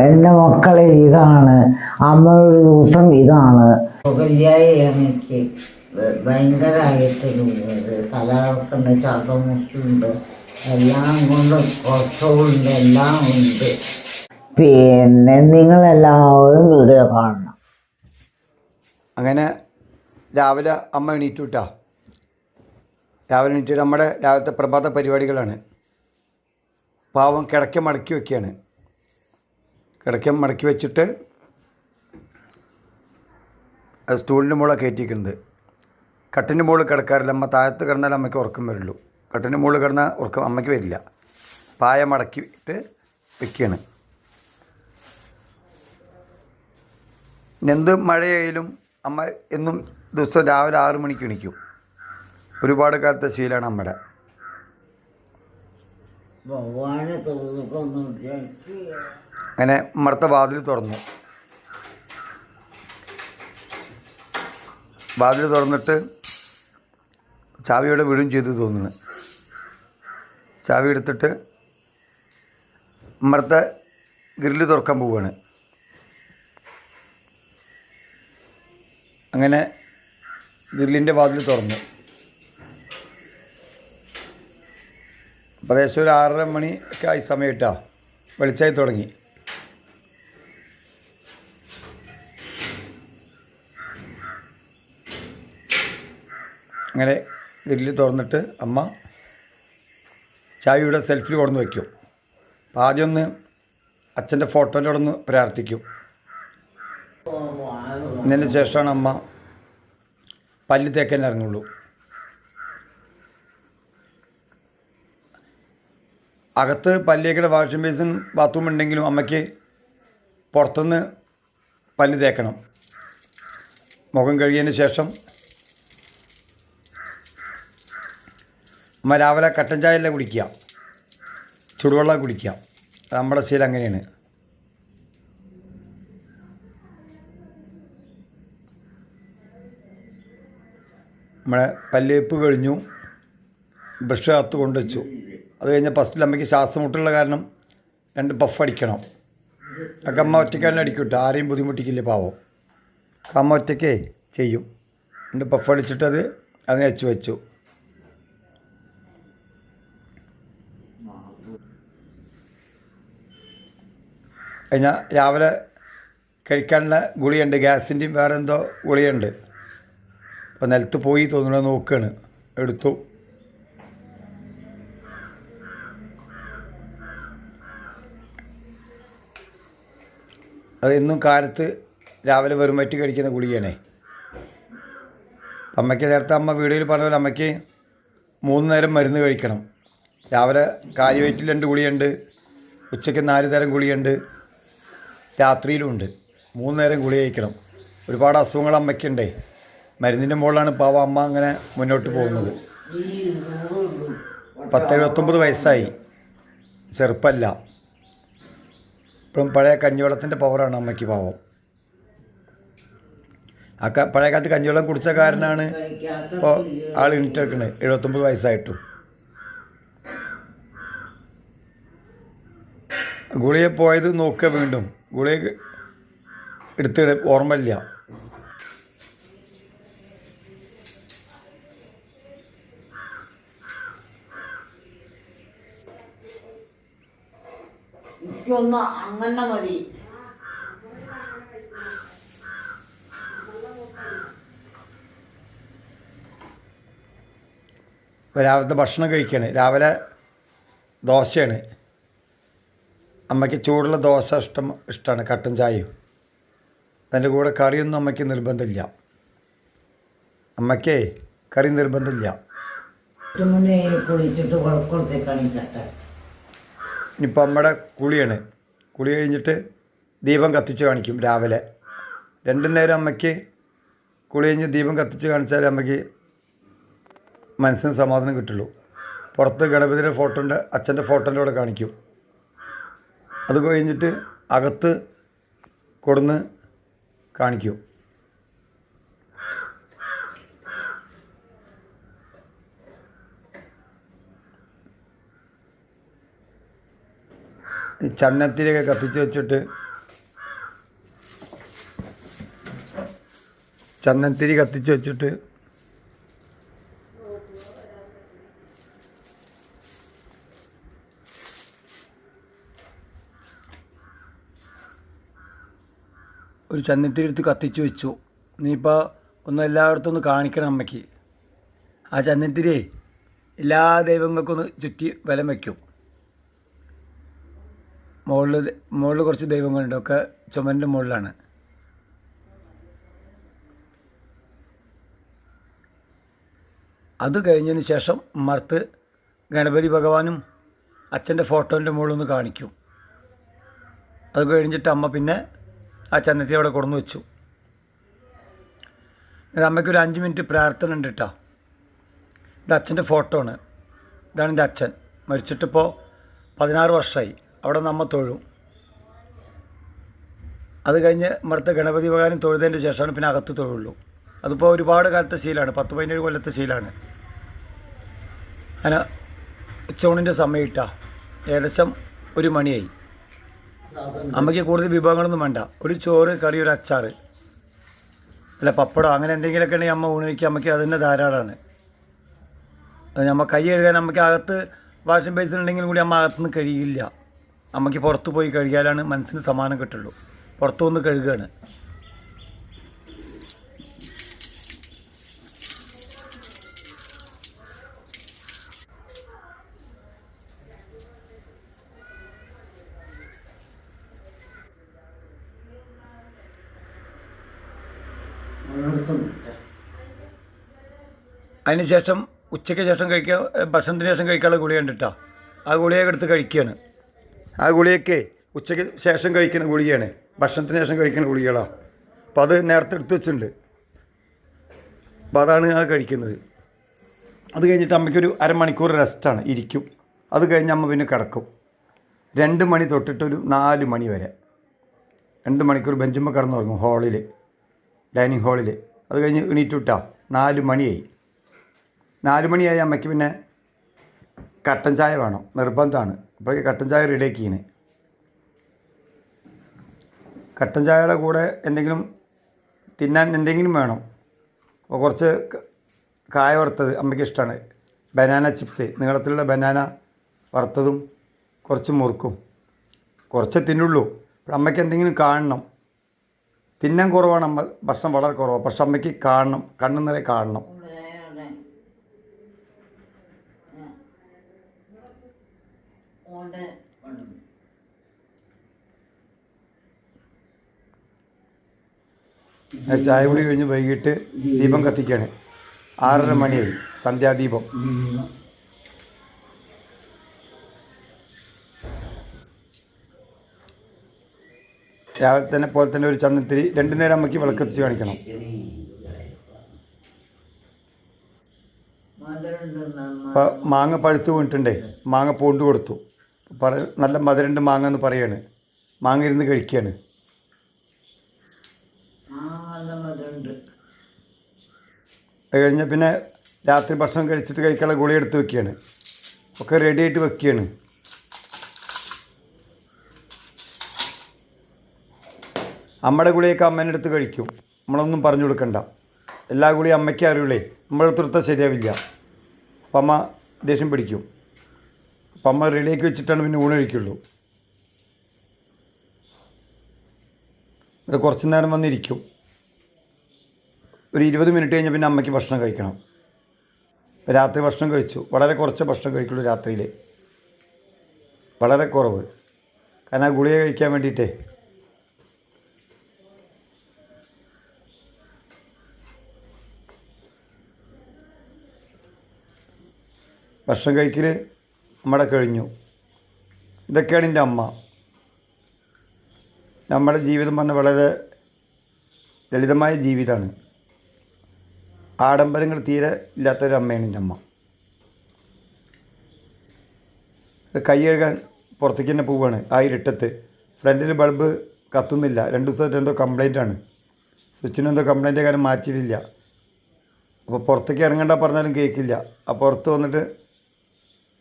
എന്റെ മക്കളെ ഇതാണ്. അമ്മയുടെ ദിവസം ഇതാണ്. എനിക്ക് ഭയങ്കരമായിട്ട് തലകറക്കുണ്ട് ശ്വാസമുട്ടുണ്ട് എല്ലാം കൊണ്ടും കൊസ്ട്രോളുണ്ട് എല്ലാം ഉണ്ട്. പിന്നെ നിങ്ങളെല്ലാവരും വീഡിയോ കാണണം. അങ്ങനെ രാവിലെ അമ്മ എണീറ്റു കിട്ടാ രാവിലെ എണീറ്റിട്ട് നമ്മുടെ രാവിലത്തെ പ്രഭാത പരിപാടികളാണ്. പാവം കിടക്ക മടക്കി വെക്കുകയാണ്. കിടക്ക മടക്കി വെച്ചിട്ട് അത് സ്റ്റൂളിന്റെ മുകളിൽ കയറ്റിയിരിക്കുന്നത് കട്ടിന്റെ മുകളിൽ കിടക്കാറില്ല. അമ്മ താഴത്ത് കിടന്നാൽ അമ്മയ്ക്ക് ഉറക്കം വരുള്ളൂ. കട്ടിന്റെ മുകളിൽ കിടന്നാൽ ഉറക്കം അമ്മയ്ക്ക് വരില്ല. പായ മടക്കിയിട്ട് വെക്കുകയാണ്. എന്ത് മഴയായാലും അമ്മ എന്നും ദിവസം രാവിലെ ആറു മണിക്ക് എണിക്കും. ഒരുപാട് കാലത്തെ ശീലമാണ് അമ്മയുടെ. ഭഗവാനെ വിചാരിക്കുക അങ്ങനെ മറുത്ത വാതിൽ തുറന്നു. വാതിൽ തുറന്നിട്ട് ചാവിയോടെ വീടും ചെയ്തു തോന്നുന്നു. ചാവി എടുത്തിട്ട് മറുത്ത ഗ്രില്ല് തുറക്കാൻ പോവുകയാണ് അങ്ങനെ ഗ്രില്ലിന്റെ വാതിൽ തുറന്നു. പ്രദേശം ഒരു ആറര മണി ആയി സമയം ഇട്ടാ വെളിച്ചായി തുടങ്ങി. അങ്ങനെ ഗ്രില്ല് തുറന്നിട്ട് അമ്മ ചായയുടെ സെൽഫിൽ കൊണ്ടു വയ്ക്കും. അപ്പോൾ ആദ്യം ഒന്ന് അച്ഛന്റെ ഫോട്ടോന്റെ ഒന്ന് പ്രാർത്ഥിക്കും. ഇതിന് ശേഷമാണ് അമ്മ പല്ല് തേക്കാൻ ഇറങ്ങുള്ളൂ. അകത്ത് പല്ലിയേക്കടെ വാഷിംഗ് ബേസിൻ ബാത്റൂം ഉണ്ടെങ്കിലും അമ്മയ്ക്ക് പുറത്തുനിന്ന് പല്ല് തേക്കണം. മുഖം കഴുകിയതിന് ശേഷം അമ്മ രാവിലെ കട്ടൻ ചായ അല്ല കുടിക്കുക? ചുടുവെള്ളം കുടിക്കുക. നമ്മുടെ ശീലം അങ്ങനെയാണ്. നമ്മുടെ പല്ലേപ്പ് കഴിഞ്ഞു. ബ്രഷ് അകത്ത് കൊണ്ടുവച്ചു. അത് കഴിഞ്ഞ് ഫസ്റ്റിൽ അമ്മയ്ക്ക് ശ്വാസം മുട്ടുള്ള കാരണം രണ്ട് പഫ് അടിക്കണം. അമ്മ ഒറ്റയ്ക്കാണ് അടിക്കൂട്ട കേട്ടോ. ആരെയും ബുദ്ധിമുട്ടിക്കില്ല പാവം. അമ്മ ഒറ്റയ്ക്കേ ചെയ്യും. രണ്ട് പഫ് അടിച്ചിട്ടത് അതിനെ വെച്ച് വെച്ചു. കഴിഞ്ഞാൽ രാവിലെ കഴിക്കാനുള്ള ഗുളിയുണ്ട്. ഗ്യാസിന്റെയും വേറെ എന്തോ ഗുളിയുണ്ട്. അപ്പോൾ നിലത്ത് പോയി തോന്നുന്നു നോക്കുകയാണ് എടുത്തു. അത് ഇന്നും കാലത്ത് രാവിലെ വെറും വറ്റി കഴിക്കുന്ന ഗുളികയാണേ. അമ്മയ്ക്ക് നേരത്തെ അമ്മ വീഡിയോയിൽ പറഞ്ഞ പോലെ അമ്മയ്ക്ക് മൂന്ന് നേരം മരുന്ന് കഴിക്കണം. രാവിലെ കാര്യവയറ്റിൽ രണ്ട് ഗുളിയുണ്ട്. ഉച്ചയ്ക്ക് നാല് തരം ഗുളിയുണ്ട്. രാത്രിയിലും ഉണ്ട് മൂന്ന് നേരം ഗുളി കഴിക്കണം. ഒരുപാട് അസുഖങ്ങൾ അമ്മയ്ക്കുണ്ടേ. മരുന്നിന്റെ മുകളിലാണ് പാവ അമ്മ അങ്ങനെ മുന്നോട്ട് പോകുന്നത്. പത്ത് എഴുപത്തൊമ്പത് വയസ്സായി. ചെറുപ്പമല്ല ഇപ്പം പഴയ കഞ്ഞിവെള്ളത്തിന്റെ പവറാണ് അമ്മയ്ക്ക് പാവം. ആ പഴയ കാലത്ത് കഞ്ഞിവെള്ളം കുടിച്ച കാരനാണ് ഇപ്പോൾ ആൾ എണീറ്റെടുക്കുന്നത് എഴുപത്തൊമ്പത് വയസ്സായിട്ടും. ഗുളിയെ പോയത് നോക്കുക വീണ്ടും. ഗുളിക എടുത്ത് ഓർമ്മയില്ല. എനിക്കൊന്ന് അങ്ങനെ മതി. ഇപ്പോൾ രാവിലത്തെ ഭക്ഷണം കഴിക്കുകയാണ് രാവിലെ ദോശയാണ്. അമ്മയ്ക്ക് ചൂടുള്ള ദോശ ഇഷ്ടം ഇഷ്ടമാണ് കട്ടൻ ചായയും. അതിന്റെ കൂടെ കറിയൊന്നും അമ്മയ്ക്ക് നിർബന്ധമില്ല. അമ്മയ്ക്കേ കറി നിർബന്ധമില്ല. ഇപ്പം ഇനിയിപ്പോൾ അമ്മയുടെ കുളിയാണ്. കുളി കഴിഞ്ഞിട്ട് ദീപം കത്തിച്ച് കാണിക്കും രാവിലെ. രണ്ടു നേരം അമ്മയ്ക്ക് കുളി കഴിഞ്ഞ് ദീപം കത്തിച്ച് കാണിച്ചാൽ അമ്മയ്ക്ക് മനസ്സിന് സമാധാനം കിട്ടുള്ളൂ. പുറത്ത് ഗണപതിയുടെ ഫോട്ടോ ഉണ്ട് അച്ഛന്റെ ഫോട്ടോന്റെ കൂടെ കാണിക്കും. അത് കഴിഞ്ഞിട്ട് അകത്ത് കൊടുന്ന് കാണിക്കും. ഈ ചന്നത്തിലൊക്കെ കത്തിച്ച് വെച്ചിട്ട് ചന്നത്തിരി കത്തിച്ച് വെച്ചിട്ട് ഒരു ചന്ദനത്തിരി എടുത്ത് കത്തിച്ച് വെച്ചു. ഇനിയിപ്പോൾ ഒന്ന് എല്ലായിടത്തും ഒന്ന് കാണിക്കണം അമ്മയ്ക്ക്. ആ ചന്ദനത്തിരിയെ എല്ലാ ദൈവങ്ങൾക്കൊന്ന് ചുറ്റി ബലം വയ്ക്കും മുകളിൽ മുകളിൽ കുറച്ച് ദൈവങ്ങളുണ്ട്. ഒക്കെ ചുമരിന്റെ മുകളിലാണ് അത് കഴിഞ്ഞതിന് ശേഷം മറുത്ത് ഗണപതി ഭഗവാനും അച്ഛന്റെ ഫോട്ടോന്റെ മുകളിൽ ഒന്ന് കാണിക്കും. അത് കഴിഞ്ഞിട്ട് അമ്മ പിന്നെ ആ ചന്ദത്തി അവിടെ കൊണ്ടുവന്ന് വെച്ചു. എന്നിട്ട് അമ്മയ്ക്ക് ഒരു അഞ്ച് മിനിറ്റ് പ്രാർത്ഥന ഉണ്ട് കേട്ടോ ഇത് അച്ഛന്റെ ഫോട്ടോ ആണ്. ഇതാണ് എന്റെ അച്ഛൻ. മരിച്ചിട്ടിപ്പോൾ പതിനാറ് വർഷമായി അവിടെ നമ്മ തൊഴും. അത് കഴിഞ്ഞ് ഇവിടുത്തെ ഗണപതി ഭഗവാനും തൊഴുതതിന്റെ ശേഷമാണ് പിന്നെ അകത്ത് തൊഴുള്ളൂ. അതിപ്പോൾ ഒരുപാട് കാലത്തെ ശീലമാണ് പത്ത് പതിനേഴ് കൊല്ലത്തെ ശീലമാണ് അങ്ങനെ ഉച്ചോണിന്റെ സമയം ഇട്ടാ. ഏകദേശം ഒരു മണിയായി. അമ്മയ്ക്ക് കൂടുതൽ വിഭവങ്ങളൊന്നും വേണ്ട. ഒരു ചോറ് കറി ഒരു അച്ചാർ അല്ല പപ്പടം അങ്ങനെ എന്തെങ്കിലുമൊക്കെ ഉണ്ടെങ്കിൽ അമ്മ ഊണിക്ക് അമ്മയ്ക്ക് അത് തന്നെ ധാരാളമാണ്. അത് നമ്മ കൈ കഴുകാൻ അമ്മയ്ക്ക് അകത്ത് വാഷിംഗ് ബേസിൻ ഉണ്ടെങ്കിലും കൂടി അമ്മ അകത്തുനിന്ന് കഴിയില്ല. അമ്മയ്ക്ക് പുറത്ത് പോയി കഴുകിയാലാണ് മനസ്സിന് സമാനം കിട്ടുള്ളൂ. പുറത്തു വന്ന് കഴുകുകയാണ് ഒരിടത്തും അതിന് ശേഷം ഉച്ചയ്ക്ക് ശേഷം കഴിക്കാൻ ഏ, ഭക്ഷണത്തിന് ശേഷം കഴിക്കാനുള്ള ഗുളിക കണ്ടിട്ടാ. ആ ഗുളിയൊക്കെ എടുത്ത് കഴിക്കുകയാണ് ആ ഗുളിയൊക്കെ ഉച്ചയ്ക്ക് ശേഷം കഴിക്കുന്ന ഗുളികയാണ്. ഭക്ഷണത്തിന് ശേഷം കഴിക്കുന്ന ഗുളികകളാണ് അപ്പോൾ അത് നേരത്തെ എടുത്ത് വെച്ചിട്ടുണ്ട്. അപ്പോൾ അതാണ് ആ കഴിക്കുന്നത്. അത് കഴിഞ്ഞിട്ട് അമ്മയ്ക്കൊരു അരമണിക്കൂർ റെസ്റ്റാണ് ഇരിക്കും. അത് കഴിഞ്ഞ് അമ്മ പിന്നെ കിടക്കും. രണ്ട് മണി തൊട്ടിട്ടൊരു നാല് മണി വരെ. രണ്ട് മണിക്കൂർ ബെഞ്ചുമ്പോൾ കിടന്നുറങ്ങും ഹാളിൽ ഡൈനിങ് ഹാളിൽ. അത് കഴിഞ്ഞ് എണീറ്റ് വിട്ടാ. നാല് മണിയായി. നാല് മണിയായി അമ്മയ്ക്ക് പിന്നെ കട്ടൻ ചായ വേണം. നിർബന്ധമാണ്. അപ്പോൾ കട്ടൻ ചായ റെഡിയാക്കിയാണ് കട്ടൻ ചായയുടെ കൂടെ എന്തെങ്കിലും തിന്നാൻ എന്തെങ്കിലും വേണം. അപ്പോൾ കുറച്ച് കായ വറുത്തത് അമ്മയ്ക്ക് ഇഷ്ടമാണ് ബനാന ചിപ്സ്. നീളത്തിലുള്ള ബനാന വറുത്തതും കുറച്ച് മുറുക്കും. കുറച്ച് തിന്നുള്ളൂ. അമ്മയ്ക്ക് എന്തെങ്കിലും കാണണം. തിന്നാൻ കുറവാണ് അമ്മ. ഭക്ഷണം വളരെ കുറവാണ് പക്ഷെ അമ്മയ്ക്ക് കാണണം. കണ്ണു. നിറയെ കാണണം ചായ കുടി കഴിഞ്ഞ് വൈകിട്ട് ദീപം കത്തിക്കാണ്. ആറര മണിയായി. സന്ധ്യാദീപം. രാവിലെ തന്നെ പോലെ തന്നെ ഒരു ചന്ദനത്തിരി രണ്ടു നേരം അമ്മയ്ക്ക് വിളക്കത്തിച്ച് കാണിക്കണം. മാങ്ങ പഴുത്ത് വീണിട്ടുണ്ടേ. മാങ്ങ പൂണ്ട് കൊടുത്തു. പറ നല്ല മധുരണ്ട് മാങ്ങ എന്ന് പറയാണ്. മാങ്ങ ഇരുന്ന് കഴിക്കുകയാണ് അത് കഴിഞ്ഞാൽ പിന്നെ രാത്രി ഭക്ഷണം കഴിച്ചിട്ട് കഴിക്കാനുള്ള ഗുളി എടുത്ത് വെക്കുകയാണ്. ഒക്കെ റെഡി ആയിട്ട് വെക്കുകയാണ്. അമ്മയുടെ ഗുളിയൊക്കെ അമ്മേന്റെ അടുത്ത് കഴിക്കും. നമ്മളൊന്നും പറഞ്ഞു കൊടുക്കണ്ട. എല്ലാ ഗുളിയും അമ്മയ്ക്ക് അറിയുള്ളേ കൊടുത്താൽ ശരിയാവില്ല. അപ്പം അമ്മ ദേഷ്യം പിടിക്കും. അപ്പം അമ്മ റെഡിയാക്കി വെച്ചിട്ടാണ് പിന്നെ ഊണ് കഴിക്കുള്ളൂ. എന്നിട്ട് കുറച്ച് നേരം വന്നിരിക്കും. ഒരു ഇരുപത് മിനിറ്റ് കഴിഞ്ഞ് പിന്നെ അമ്മയ്ക്ക് ഭക്ഷണം കഴിക്കണം. രാത്രി ഭക്ഷണം കഴിച്ചു. വളരെ കുറച്ച് ഭക്ഷണം കഴിക്കുള്ളൂ രാത്രിയിൽ വളരെ കുറവ്. കാരണം ആ ഗുളിക കഴിക്കാൻ വേണ്ടിയിട്ടേ ഭക്ഷണം കഴിക്കൽ നമ്മുടെ കഴിഞ്ഞു. ഇതൊക്കെയാണ് എന്റെ അമ്മ. നമ്മുടെ ജീവിതം പറഞ്ഞാൽ വളരെ ലളിതമായ ജീവിതമാണ് ആഡംബരങ്ങൾ തീരെ ഇല്ലാത്തൊരു അമ്മയാണ് എന്റെ അമ്മ. കൈ കഴുകാൻ പുറത്തേക്ക് തന്നെ പോവുകയാണ്. ആ ഇരുട്ടത്ത്. ഫ്രണ്ടിൽ ബൾബ് കത്തുന്നില്ല. രണ്ട് ദിവസമായിട്ട് എന്തോ കംപ്ലൈന്റാണ് ആണ്. സ്വിച്ചിന് എന്തോ കംപ്ലൈന്റ് കാര്യം മാറ്റിയിട്ടില്ല. അപ്പോൾ പുറത്തേക്ക് ഇറങ്ങണ്ട പറഞ്ഞാലും കേൾക്കില്ല. ആ പുറത്ത് വന്നിട്ട്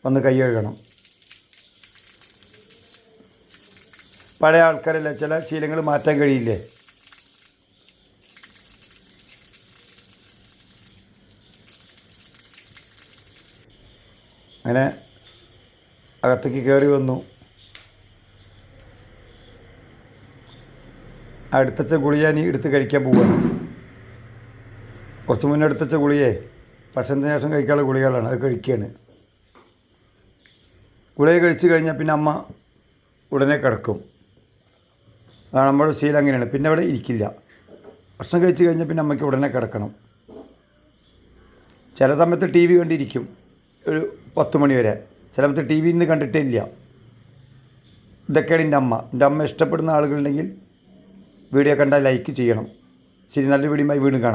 വന്ന് കൈ കഴുകണം. പഴയ ആൾക്കാരല്ലേ ചില ശീലങ്ങൾ മാറ്റാൻ കഴിയില്ലേ? അങ്ങനെ അകത്തേക്ക് കയറി വന്നു. അടുത്തച്ച ഗുളിയ നീ എടുത്ത് കഴിക്കാൻ പോവുകയാണ് കുറച്ച് മുന്നേ അടുത്തച്ച ഗുളിയേ ഭക്ഷണത്തിന് ശേഷം കഴിക്കാനുള്ള ഗുളികളാണ് അത് കഴിക്കുകയാണ്. ഗുളിക കഴിച്ച് കഴിഞ്ഞാൽ പിന്നെ അമ്മ ഉടനെ കിടക്കും. അതാണ് നമ്മുടെ ശീലം അങ്ങനെയാണ്. പിന്നെ അവിടെ ഇരിക്കില്ല. ഭക്ഷണം കഴിച്ച് കഴിഞ്ഞാൽ പിന്നെ അമ്മയ്ക്ക് ഉടനെ കിടക്കണം. ചില സമയത്ത് ടി വി കണ്ടിരിക്കും. ഒരു പത്ത് മണി വരെ. ചില സമയത്ത് ടി വിയിൽ നിന്ന് കണ്ടിട്ടേ ഇല്ല. ഇതൊക്കെയാണ് എന്റെ അമ്മ. എന്റെ അമ്മ ഇഷ്ടപ്പെടുന്ന ആളുകളുണ്ടെങ്കിൽ വീഡിയോ കണ്ടാൽ ലൈക്ക് ചെയ്യണം. ശരി നല്ല വീഡിയോയുമായി വീണ്ടും കാണാം.